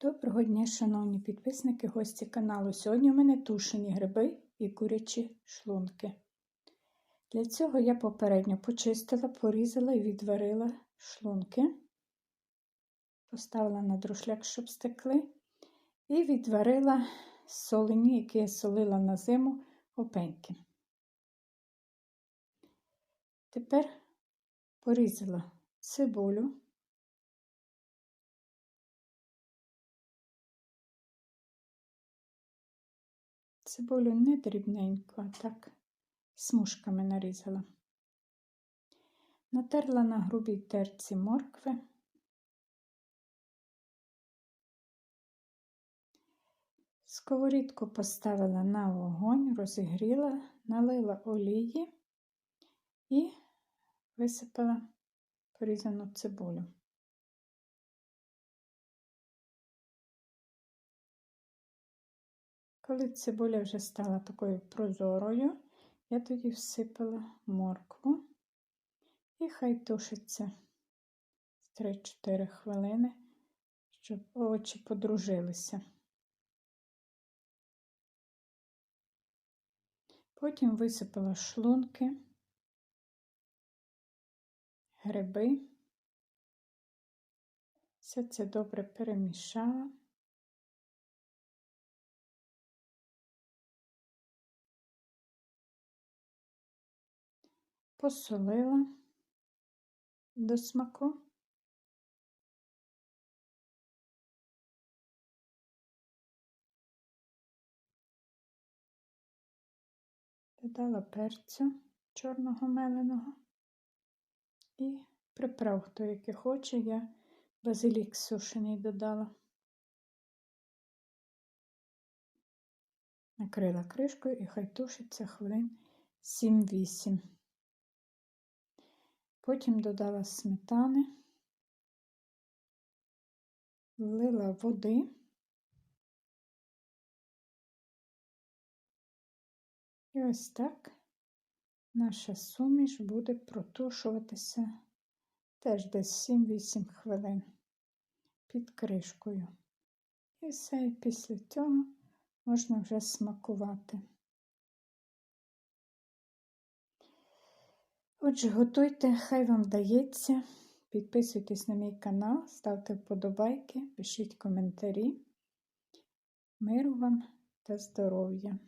Доброго дня, шановні підписники, гості каналу. Сьогодні у мене тушені гриби і курячі шлунки. Для цього я попередньо почистила, порізала і відварила шлунки, поставила на друшляк, щоб стекли, і відварила солені, які я солила на зиму опеньки. Тепер порізала цибулю. Цибулю не дрібненько, а так смужками нарізала. Натерла на грубій терці моркви. Сковорідку поставила на вогонь, розігріла, налила олії і висипала порізану цибулю. Коли цибуля вже стала такою прозорою, я тоді всипала моркву і хай тушиться 3-4 хвилини, щоб овочі подружилися. Потім висипала шлунки, гриби, все це добре перемішала. Посолила до смаку. Додала перцю чорного меленого і приправ, хто який хоче, я базилік сушений додала. Накрила кришкою і хай тушиться хвилин 7-8. Потім додала сметани, влила води і ось так наша суміш буде протушуватися теж десь 7-8 хвилин під кришкою. І все, і після цього можна вже смакувати. Отже, готуйте, хай вам вдається. Підписуйтесь на мій канал, ставте вподобайки, пишіть коментарі. Миру вам та здоров'я!